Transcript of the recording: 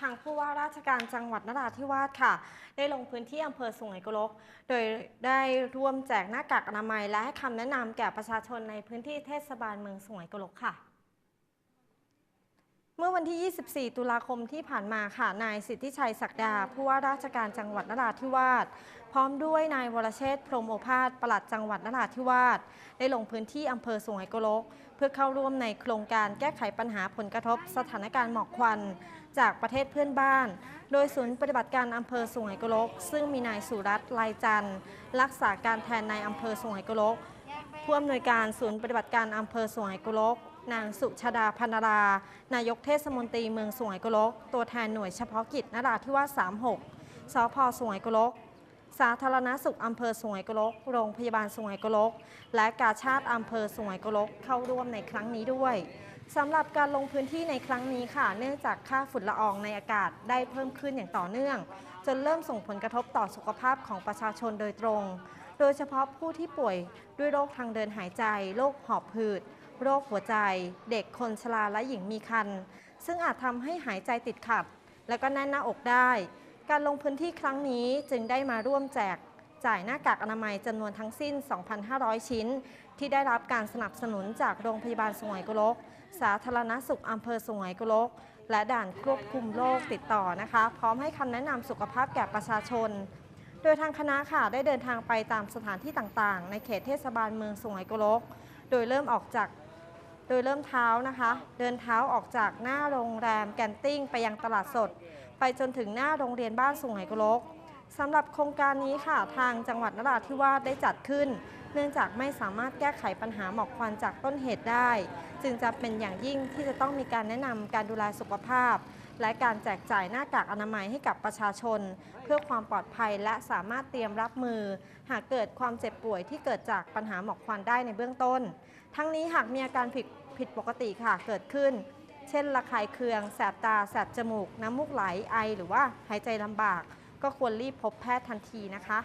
ทางผู้ว่าราชการจังหวัดนราธิวาสค่ะ ได้ลงพื้นที่อำเภอสุไหงโกลก โดยได้ร่วมแจกหน้ากากอนามัยและให้คำแนะนำแก่ประชาชนในพื้นที่เทศบาลเมืองสุไหงโกลกค่ะ เมื่อวันที่ 24 ตุลาคมที่ผ่านมาค่ะ นายสิทธิชัยศักดา ผู้ว่าราชการจังหวัดนราธิวาส พร้อมด้วยนายวรเชษฐ์พรมโอภาสปลัดจังหวัดนราธิวาส ได้ลงพื้นที่อำเภอสุไหงโกลก เพื่อเข้าร่วมในโครงการแก้ไขปัญหาผลกระทบสถานการณ์หมอกควัน จากประเทศเพื่อนบ้าน โดยศูนย์ปฏิบัติการอำเภอสุไหงโกลก ซึ่งมีนายสุรัตน์ลายจันทร์รักษาการแทนนายอำเภอสุไหงโกลก ผู้อำนวยการศูนย์ปฏิบัติการอำเภอสุไหงโกลก นางสุชาดาพันรา นายกเทศมนตรีเมืองสุไหงโกลก ตัวแทนหน่วยเฉพาะกิจนราธิวาส36สพสุไหงโกลก สาธารณสุขอำเภอสุไหงโกลก โรงพยาบาลสุไหงโกลก และกาชาติอำเภอสุไหงโกลกเข้าร่วมในครั้งนี้ด้วยสำหรับการลงพื้นที่ในครั้งนี้ค่ะ เนื่องจากค่าฝุ่นละอองในอากาศได้เพิ่มขึ้นอย่างต่อเนื่อง จนเริ่มส่งผลกระทบต่อสุขภาพของประชาชนโดยตรง โดยเฉพาะผู้ที่ป่วยด้วยโรคทางเดินหายใจ โรคหอบหืด โรคหัวใจ เด็กคนชราและหญิงมีครรภ์ซึ่งอาจทำให้หายใจติดขัด และก็แน่นหน้าอกได้ การลงพื้นที่ครั้งนี้จึงได้มาร่วมแจกจ่ายหน้ากากอนามัยจำนวนทั้งสิ้น 2,500 ชิ้น ที่ได้รับการสนับสนุนจากโรงพยาบาลสุไหงโกลก สาธารณสุขอำเภอสุไหงโกลก และด่านควบคุมโรคติดต่อนะคะ พร้อมให้คำแนะนำสุขภาพแก่ประชาชน โดยทางคณะค่ะได้เดินทางไปตามสถานที่ต่างๆ ในเขตเทศบาลเมืองสุไหงโกลก โดยเริ่มออกจากโดยเริ่มเท้านะคะ เดินเท้าออกจากหน้าโรงแรมแกนติ้งไปยังตลาดสด ไปจนถึงหน้าโรงเรียนบ้านสุไหงโกลก สำหรับโครงการนี้ค่ะทางจังหวัดนราธิวาสได้จัดขึ้น เนื่องจากไม่สามารถแก้ไขปัญหาหมอกควันจากต้นเหตุได้ จึงจะเป็นอย่างยิ่งที่จะต้องมีการแนะนำการดูแลสุขภาพ และการแจกจ่ายหน้ากากอนามัยให้กับประชาชน เพื่อความปลอดภัยและสามารถเตรียมรับมือ หากเกิดความเจ็บป่วยที่เกิดจากปัญหาหมอกควันได้ในเบื้องต้น ทั้งนี้หากมีอาการผิดผิดปกติค่ะเกิดขึ้นเช่นระคายเคือง แสบตา แสบจมูก น้ำมูกไหล ไอ หรือว่าหายใจลำบาก ก็ควรรีบพบแพทย์ทันทีนะคะ